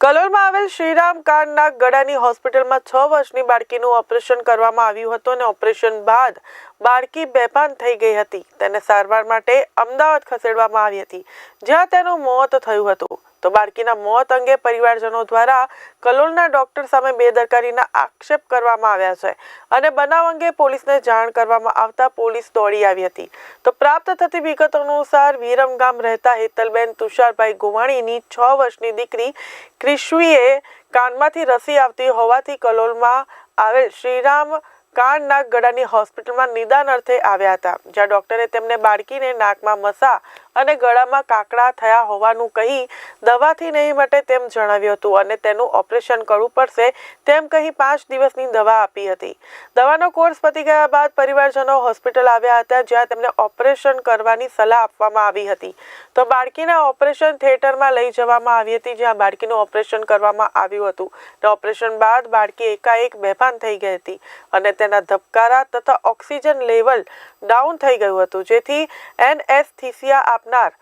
કલોલમાં આવેલ શ્રીરામ કાંડના ગળાની હોસ્પિટલમાં છ વર્ષની બાળકીનું ઓપરેશન કરવામાં આવ્યું હતું અને ઓપરેશન બાદ બાળકી બેભાન થઈ ગઈ હતી. તેને સારવાર માટે અમદાવાદ ખસેડવામાં આવી હતી, જ્યાં તેનું મોત થયું હતું. તો બાળકીના મોત અંગે પરિવારજનો દ્વારા કલોલના ડોક્ટર સામે બેદરકારીના આક્ષેપ કરવામાં આવ્યા છે અને બનાવ અંગે પોલીસને જાણ કરવામાં આવતા પોલીસ દોડી આવી હતી. તો પ્રાપ્ત થતી વિગતો અનુસાર વિરમગામ રહેતા હેતલબેન તુષારભાઈ ગોવાણીની છ વર્ષની દીકરી ક્રિશ્વીએ કાનમાંથી રસી આવતી હોવાથી કલોલમાં આવેલ શ્રીરામ કાનના ગળાની હોસ્પિટલમાં નિદાન અર્થે આવ્યા હતા, જ્યાં ડોક્ટરે તેમને બાળકીને નાકમાં મસા અને ગળામાં કાકડા થયા હોવાનું કહી દવાથી નહીં માટે તેમ જણાવ્યું હતું અને તેનું ઓપરેશન કરવું પડશે તેમ કહી પાંચ દિવસની દવા આપી હતી. દવાનો કોર્સ પતી ગયા બાદ પરિવારજનો હોસ્પિટલ આવ્યા હતા, જ્યાં તેમને ઓપરેશન કરવાની સલાહ આપવામાં આવી હતી. તો બાળકીના ઓપરેશન થિયેટરમાં લઈ જવામાં આવી હતી, જ્યાં બાળકીનું ઓપરેશન કરવામાં આવ્યું હતું. અને ઓપરેશન બાદ બાળકી એકાએક બેભાન થઈ ગઈ હતી અને તેના ધબકારા તથા ઓક્સિજન લેવલ ડાઉન થઈ ગયું હતું. જેથી એનએસ્થિસિયા આપનાર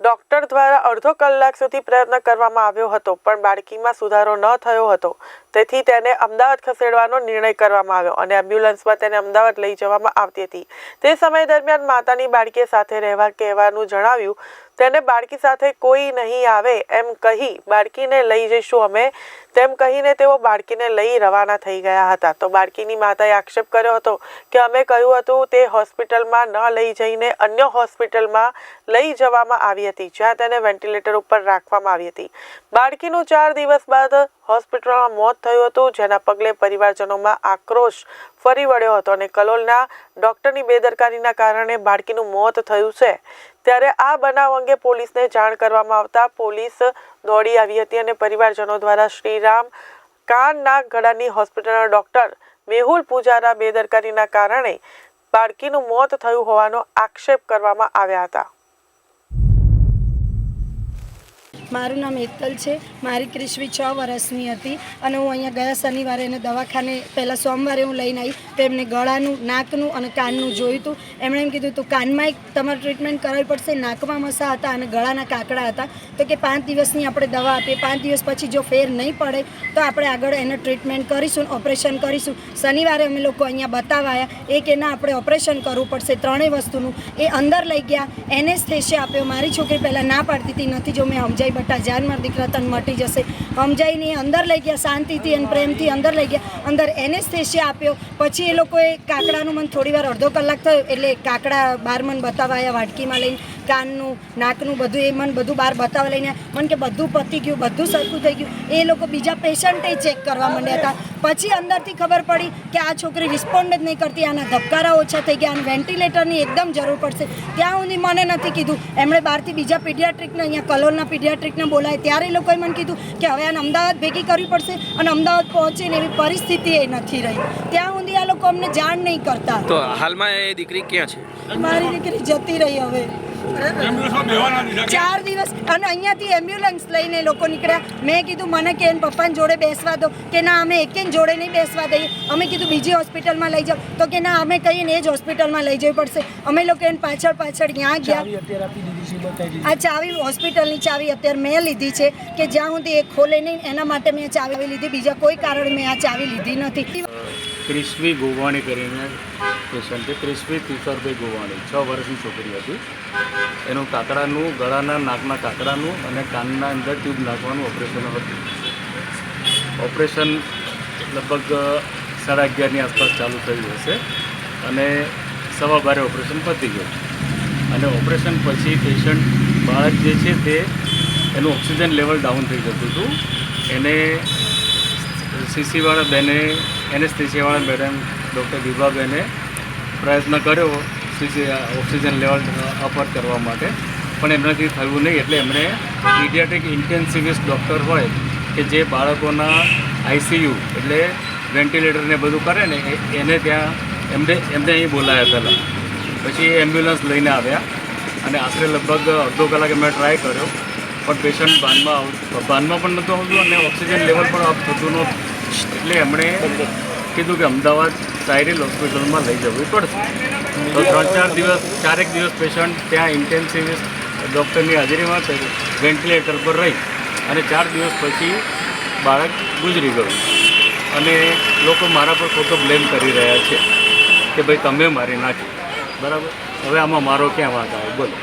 ડોક્ટર દ્વારા અડધો કલાક સુધી પ્રયત્ન કરવામાં આવ્યો હતો, પણ બાળકીમાં સુધારો ન થયો હતો. તેથી તેને અમદાવાદ ખસેડવાનો નિર્ણય કરવામાં આવ્યો અને એમ્બ્યુલન્સમાં તેને અમદાવાદ લઈ જવામાં આવતી હતી. તે સમય દરમિયાન માતાની બાળકી સાથે રહેવા કહેવાનું જણાવ્યું તેને બાળકી સાથે કોઈ નહીં આવે એમ કહી બાળકીને લઈ જઈશું અમે. તેમ કહીને તેઓ બાળકીને લઈ રવાના થઈ ગયા હતા. તો બાળકીની માતાએ આક્ષેપ કર્યો હતો કે અમે કહ્યું હતું તે હોસ્પિટલમાં ન લઈ જઈને અન્ય હોસ્પિટલમાં લઈ જવામાં આવી હતી, જ્યાં તેને વેન્ટિલેટર ઉપર રાખવામાં આવી હતી. બાળકીનું ચાર દિવસ બાદ હોસ્પિટલમાં મોત થયું હતું, જેના પગલે પરિવારજનોમાં આક્રોશ ફરી વળ્યો હતો અને કલોલના ડોક્ટરની બેદરકારીના કારણે બાળકીનું મોત થયું છે. ત્યારે આ બનાવ અંગે પોલીસને જાણ કરવામાં આવતા પોલીસ દોડી આવી હતી અને પરિવારજનો દ્વારા શ્રીરામ કાનના ગળાની હોસ્પિટલના ડોક્ટર મેહુલ પૂજારા બેદરકારીના કારણે બાળકીનું મોત થયું હોવાનો આક્ષેપ કરવામાં આવ્યા હતા. મારું નામ એકલ છે. મારી ક્રિશ્વી છ વર્ષની હતી અને હું અહીંયા ગયા શનિવારે એને દવાખાને પહેલાં સોમવારે હું લઈને આવી તો એમને ગળાનું, નાકનું અને કાનનું જોયું હતું એમણે એમ કીધું હતું કાનમાં એક તમારે ટ્રીટમેન્ટ કરાવવી પડશે. નાકમાં મસા હતા અને ગળાના કાકડા હતા. તો કે પાંચ દિવસની આપણે દવા આપીએ. પાંચ દિવસ પછી જો ફેર નહીં પડે, તો આપણે આગળ એને ટ્રીટમેન્ટ કરીશું ઓપરેશન કરીશું. શનિવારે અમે લોકો અહીંયા બતાવાયા. એ એના આપણે ઓપરેશન કરવું પડશે ત્રણેય વસ્તુનું. એ અંદર લઈ ગયા. એનેસ્થેશિયા આપ્યો. મારી છોકરી પહેલાં ના પાડતી હતી નથી જો મેં સમજાઈ બટા જાન મારા દીકરા તને મટી જશે. સમજાઈને અંદર લઈ ગયા, શાંતિથી અને પ્રેમથી અંદર લઈ ગયા. અંદર એનેસ્થેશિયા આપ્યો. પછી એ લોકોએ કાકડાનું મન થોડી વાર અડધો કલાક થયો. એટલે કાકડા બાર મન બતાવાયા વાટકીમાં લઈને. કાનનું નાકનું બધું એ મને બધું બહાર બતાવવા લઈને મને કે બધું પતી ગયું બધું સરખું થઈ ગયું. એ લોકો બીજા પેશન્ટે ચેક કરવા માંડ્યા હતા. પછી અંદરથી ખબર પડી કે આ છોકરી રિસ્પોન્ડ જ નહીં કરતી આના ધબકારા ઓછા થઈ ગયા અને વેન્ટિલેટરની એકદમ જરૂર પડશે. ત્યાં સુધી મને નથી કીધું. એમણે બહારથી બીજા પીડિયાટ્રિકને અહીંયા કલોલના પીડિયાટ્રિકને બોલાય ત્યારે એ લોકોએ મને કીધું કે હવે આને અમદાવાદ ભેગી કરવી પડશે અને અમદાવાદ પહોંચે ને એવી પરિસ્થિતિ એ નથી રહી. ત્યાં સુધી આ લોકો અમને જાણ નહીં કરતા. તો હાલમાં એ દીકરી ક્યાં છે? મારી દીકરી જતી રહી હવે. ચાર દિવસ. અને અહીંયાથી એમ્બ્યુલન્સ લઈને લોકો નીકળ્યા. મેં કીધું મને કે એને પપ્પાને જોડે બેસવા દો. કે ના અમે એક જોડે નહીં બેસવા દઈએ. અમે કીધું બીજી હોસ્પિટલમાં લઈ જાઓ. તો કે ના અમે કહીએ ને એ જ હોસ્પિટલમાં લઈ જવી પડશે. અમે લોકો એને પાછળ પાછળ ત્યાં ગયા? આ ચાવી હોસ્પિટલની ચાવી અત્યારે મેં લીધી છે કે જ્યાં સુધી એ ખોલે નહીં એના માટે મેં ચાવી લીધી. બીજા કોઈ કારણ મેં આ ચાવી લીધી નથી. ક્રિસ્વી ગોવાણી કરીને પેશન્ટ છે ક્રિસ્વી કિશોરભાઈ ગોવાણી, છ વર્ષની છોકરી હતી. એનું કાકડાનું, ગળાના, નાકના કાકડાનું અને કાનના અંદર ટ્યુબ નાખવાનું ઓપરેશન હતું. ઓપરેશન લગભગ સાડા અગિયારની આસપાસ ચાલુ થયું હશે અને સવા બારે ઓપરેશન પતી ગયું. અને ઓપરેશન પછી પેશન્ટ બાળક જે છે તે એનું ઓક્સિજન લેવલ ડાઉન થઈ જતું હતું. એને સીસીવાળા બેને એનેસ્થેસિયાવાળા મેડમ ડૉક્ટર વિભાબેને પ્રયત્ન કર્યો ઓક્સિજન લેવલ અપર કરવા માટે. પણ એમનાથી થયું નહીં, એટલે એમણે પીડિયાટ્રિક ઇન્ટેન્સિવિસ્ટ ડૉક્ટર હોય કે જે બાળકોના આઈસીયુ એટલે વેન્ટિલેટરને બધું કરે ને એને ત્યાં એમને એમને અહીં બોલાયા પહેલાં. પછી એમ્બ્યુલન્સ લઈને આવ્યા અને આશરે લગભગ અડધો કલાક એમણે ટ્રાય કર્યો. પણ પેશન્ટ બાનમાં બાનમાં પણ નહોતું આવતું અને ઓક્સિજન લેવલ પણ અપ થતું નહોતું. એટલે એમણે કીધું કે અમદાવાદ સાયરીલ હોસ્પિટલમાં લઈ જવું પડશે. તો ત્રણ ચાર દિવસ, ચારેક દિવસ પેશન્ટ ત્યાં ઇન્ટેન્સિવિસ્ટ ડૉક્ટરની હાજરીમાં વેન્ટિલેટર પર રહી અને ચાર દિવસ પછી બાળક ગુજરી ગયું. અને લોકો મારા પર ખોટો બ્લેમ કરી રહ્યા છે કે ભાઈ તમે મારી નાખી. બરાબર? હવે આમાં મારો ક્યાં વાંક આવે બોલો.